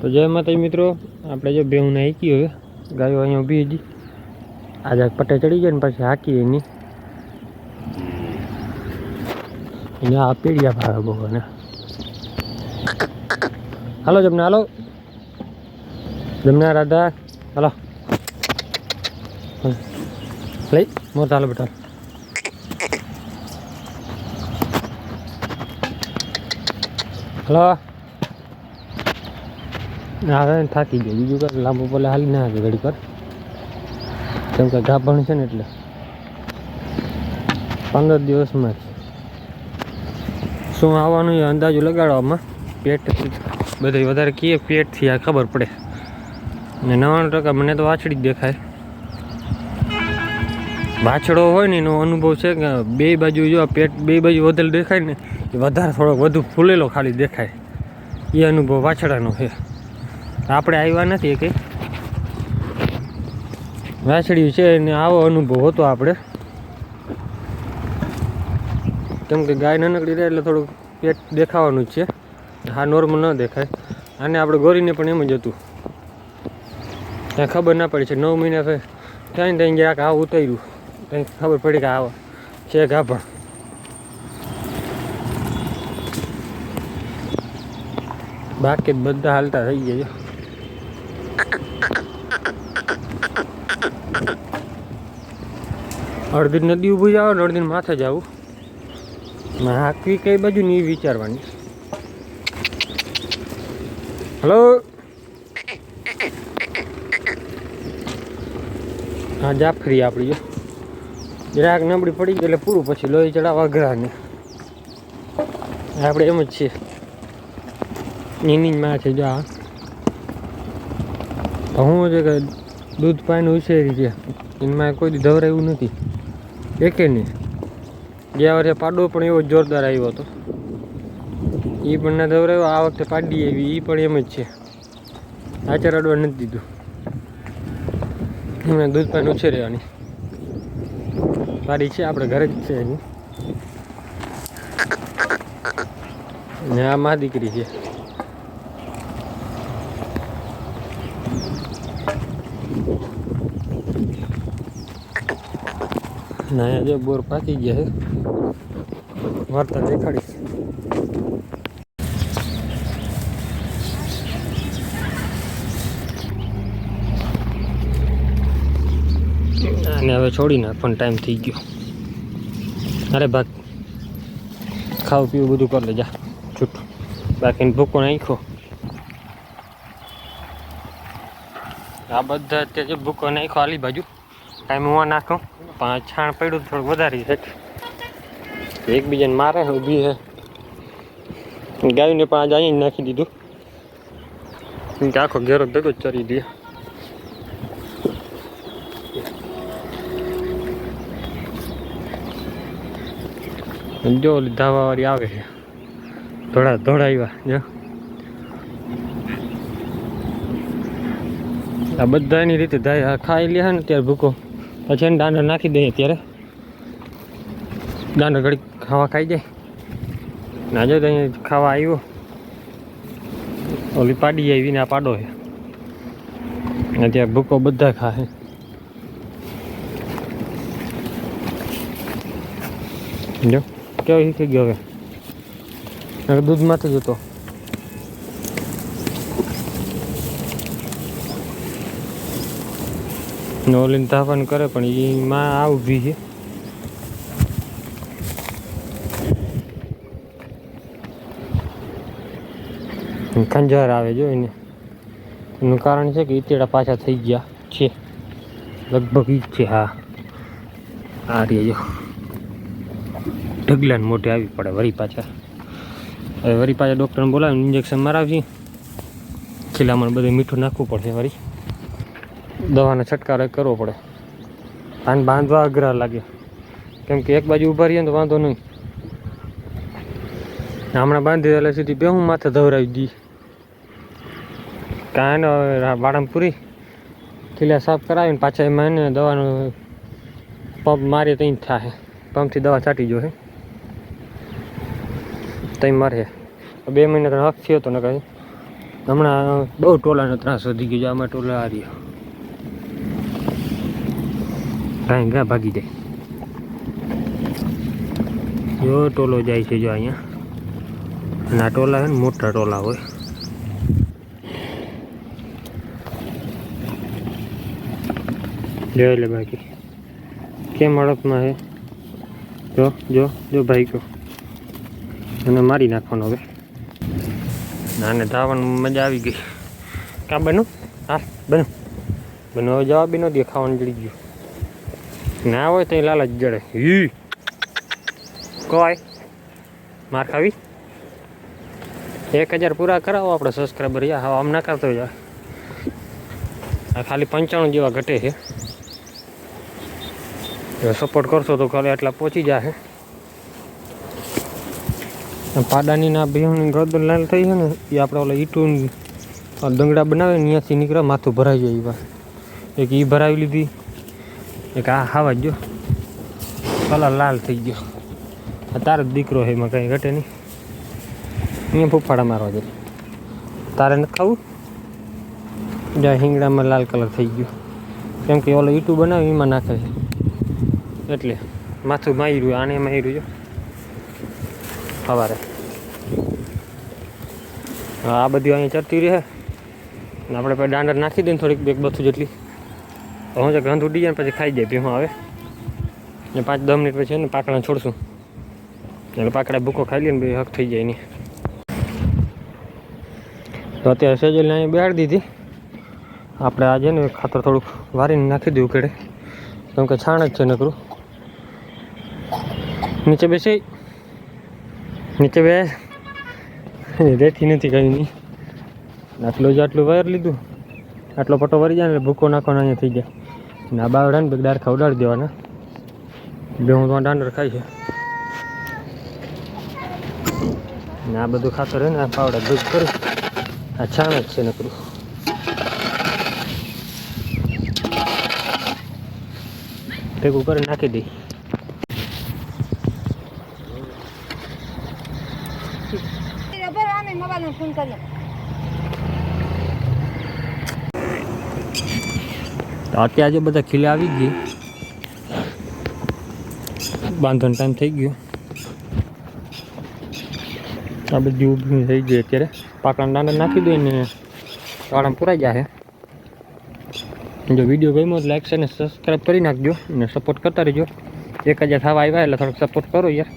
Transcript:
તો જય માતાજી મિત્રો, આપણે જો બેહું હાકી હવે, ગાયો અહીંયા ઊભી હતી. આજે પટ્ટે ચડી જાય ને પછી હાકી એની. એને આ પીડિયા ભાવે બહુ ને હાલો જમને, હાલો. જમના રાધા, હાલો. લઈ, મોર ચાલો બેટા. હલો. હવે થાકી ગયો. બીજું કઈ લાંબુ પેલા હાલી ના આવે ઘડી પર કેમ કે ગાભણ છે ને એટલે. પંદર દિવસમાં જ. શું આવવાનું એ અંદાજો લગાડવામાં? પેટ બધે વધારે કીએ પેટથી આ ખબર પડે. ને નવ્વાણું ટકા મને તો વાછડી જ દેખાય. વાછડો હોય ને એનો અનુભવ છે કે બે બાજુ જો પેટ બે બાજુ વધેલ દેખાય ને, એ વધારે થોડોક વધુ ફૂલેલો ખાલી દેખાય. એ અનુભવ વાછડાનો છે. આપણે આવ્યા નથી કંઈ વાછડ્યું છે અને આવો અનુભવ હતો આપણે. કેમ કે ગાય નાનકડી રહે એટલે થોડુંક પેટ દેખાવાનું જ છે. હા નોર્મલ ન દેખાય. અને આપણે ગોરીને પણ એમ જ હતું. ત્યાં ખબર ના પડી છે, નવ મહિના થઈ ત્યાં ત્યાં જરાક આવું ઉતર્યું. ત્યાં ખબર પડી કે આવા. છે ગાભણ બાકી તો બધા હાલતા થઈ ગયા અડધી નદી ઊભી જાવ ને અડધી માથે જવું. હાકવી કઈ બાજુ ની વિચારવાની? હલો હા જાફરી આપણી જો જરાક નબળી પડી ગઈ એટલે પૂરું પછી લોહી ચડાવવા અઘરાને. આપણે એમ જ છીએ. જ માં છે જો. આ હું છે કે દૂધ પાણી ઉછેરી છે, એમાં કોઈ ધવરાયું નથી. એકે નહીં ગયા વર્ષે પાડો પણ એવો જોરદાર આવ્યો હતો. એ પણ ના ધવરાયો, આ વખતે પાડી એવી એ પણ એમ જ છે. આચાર અડવા નથી દીધું. એમને દૂધ પાણી ઉછેરવાની. સારી છે આપણે ઘરે જ છે એની. ને આ મા દીકરી છે. ના જો બોર પાકી ગયા છે. વાર્તા દેખાડીશ અને હવે છોડી નાખવાનો ટાઈમ થઈ ગયો. અરે ભાગ. ખાવું, પીવું, બધું કરી લેજા. છૂટું. બાકીને ભૂકો નાખ્યો. આ બધા અત્યારે ભૂકો નાખ્યો આલી બાજુ. કાંઈ હું નાખું? પાંચ છાણ પડ્યું, થોડુંક વધારી છે. એકબીજાને મારે છે ઊભી છે. ગાયને પણ આજે અહીં નાખી દીધું. કેમ કે આખો ઘેરો ભેગો જ ચરી દે. જો ઓલી ધાવાવાળી આવે છે. ધોળા ધોળા આવ્યા જો. આ બધા એની રીતે થાય આ ખાઈ લે ને ત્યારે ભૂકો. પછી એને દાંડો નાખી દઈએ ત્યારે. દાંડો ઘડી ખાવા ખાઈ જાય. ના જો અહીંયા ખાવા આવ્યો. ઓલી પાડી આવી ને આ પાડો છે. અત્યારે ભૂકો બધા ખાશે જો, કેવો શીખી ગયો હવે? દૂધમાંથી જ નોલીન ધાવન કરે પણ એમાં આ ઊભી છે. ખંજર આવે જો એને. એનું કારણ છે કે ઈતેડા પાછા થઈ ગયા છે. લગભગ ઈ છે હા. આ રે જો. ઢગલાને મોઢે આવી પડે વળી પાછા. હવે વળી પાછા ડૉક્ટરને બોલાવીને ઇન્જેક્શન મરાવશે ખીલામાં બધું મીઠું નાખવું પડશે વળી. દવાનો છંટકાવ કરવો પડે. આને બાંધવા અઘરા લાગે. કેમ કે એક બાજુ ઊભા રહીએ ને તો વાંધો નહીં. હમણાં બાંધી એટલે સીધી બે હું માથે ધવરાવી દઈ કાંઈ ને વાળામાં પૂરી ખીલા સાફ કરાવીને પાછા એમાં એને દવાનો પંપ મારીએ તો જ થાય. પંપથી દવા છાંટી જોશે તઈ મારે. બે મહિના ત્રણ હક થયો તો ને કાંઈ હમણાં બહુ ટોલાનો ત્રાસ વધી ગયો આમાં ટોલા આ કાંઈ ગા ભાગી જાય. જો ટોલો જાય છે જો અહીંયા. અને આ ટોલા છે ને મોટા ટોલા હોય. જોઈ લે બાકી. કેમ હડપમાં છે? જો જો જો ભાઈ કહો. અને મારી નાખવાનો હવે. નાને ધાવાનું મજા આવી ગઈ. કાં બનો હા બનો બનો જવાબ ન દે, ખાવાનું જડી ગયું. ના હોય તો એ લાલચ જડે. હી કોઈ. માર ખાવી? એક હજાર પૂરા કરાવો આપણે સબસ્ક્રાઈબર યા. હા આમ ના કરતો જા આ ખાલી પંચાણું જેવા ઘટે છે. સપોર્ટ કરશો તો ખાલી આટલા પહોંચી જશે પાડાની ના બિહોની ગરદન લાલ થઈ છે ને, એ આપણે ઓલા ઈટું દંગડા બનાવે ત્યાંથી નીકળે, માથું ભરાઈ જાય એવા એક એ ભરાવી લીધી. એક આ ખાવા જો કલર લાલ થઈ ગયો. આ તારો દીકરો છે, એમાં કંઈ ઘટે નહીં. અહીંયા ફૂફાડા મારવા જાય. તારે નથી ખાવું? જ્યાં હિંગડામાં લાલ કલર થઈ ગયો. કેમ કે ઓલો ઈટું બનાવે એમાં નાખે એટલે માથું માર્યું, આને માર્યું, જો. સવારે. આ બધું અહીંયા ચડતી રહે. આપણે દાંડર નાખી દઈએ થોડીક બેગ બથું જેટલી. હું તો ગંધ ઉડી જાય ને પછી ખાઈ જાય, ભીમાં આવે ને પાંચ દસ મિનિટ પછી ને પાકડા છોડશું. એટલે પાકડા ભૂકો ખાઈ લઈએ ને ભાઈ હક થઈ જાય નહીં તો અત્યારે સેજલને અહીંયા બેહાડી દીધી. આપણે આજે ને ખાતર થોડુંક વારીને નાખી દઉં કેડે કેમ કે છાણ જ છે નકરું. નીચે બેસી. નીચે બે. રેતી નથી કઈ નહીં આટલું જ આટલું વાયર લીધું. આટલો પટો વરી જાય ને ભૂકો નાખવાનો અહીંયા થઈ જાય. ને બાવડા ને બેગદાર ખવડાવી દેવાના. બે હું તો દાંડર ખાય છે. ને આ બધું ખાતર હોય ને પાવડા દૂધ કરું. આ છાણ જ છે નકરું. ભેગું કરી નાખી દઈ. ફોન કરીએ તો અત્યારે જે બધા ખીલે આવી ગઈ. બાંધવાનો ટાઈમ થઈ ગયો. આ બધી ઊભી થઈ ગઈ અત્યારે. પાકડા દાંડા નાખી દઈએ ને વાળા પુરાઈ જાય જો વીડિયો ગમ્યો તો લાઈક છે ને સબસ્ક્રાઈબ કરી નાખજો અને સપોર્ટ કરતા રહેજો. એક હજાર થવા આવ્યા એટલે થોડોક સપોર્ટ કરો યાર.